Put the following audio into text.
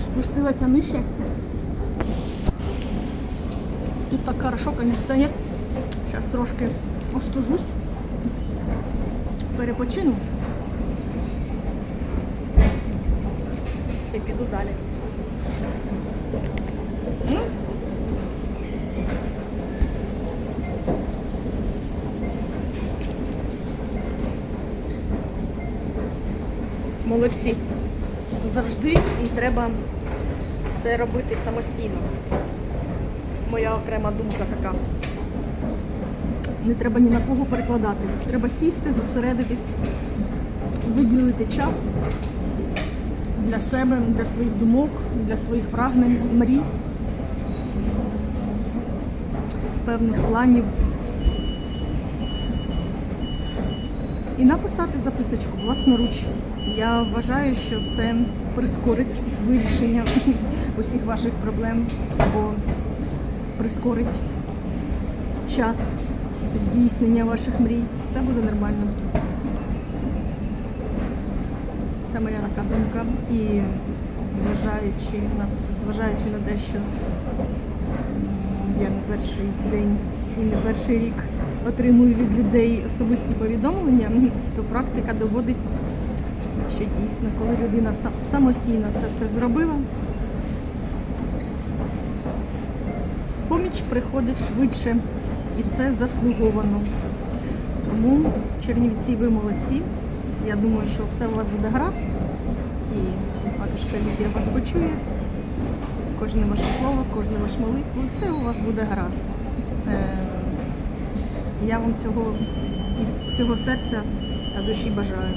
спустилася нижче. Тут так хорошо, кондиціонер. Зараз трошки остужусь. Перепочину. І піду далі. Молодці. Завжди і треба все робити самостійно. Моя окрема думка така. Не треба ні на кого перекладати. Треба сісти, зосередитись, виділити час для себе, для своїх думок, для своїх прагнень, мрій, певних планів. І написати записочку власноруч. Я вважаю, що це прискорить вирішення усіх ваших проблем або прискорить час здійснення ваших мрій. Все буде нормально. Це моя така думка. І вважаючи на, зважаючи на те, що я не перший день і не перший рік отримую від людей особисті повідомлення, то практика доводить, що дійсно, коли людина самостійно це все зробила, поміч приходить швидше і це заслуговано. Тому Чернівці, ви молодці. Я думаю, що все у вас буде гаразд. І матушка Лідія вас почує. Кожне ваше слово, кожне ваш молитву, все у вас буде гаразд. Е, Я вам цього від всього серця та душі бажаю.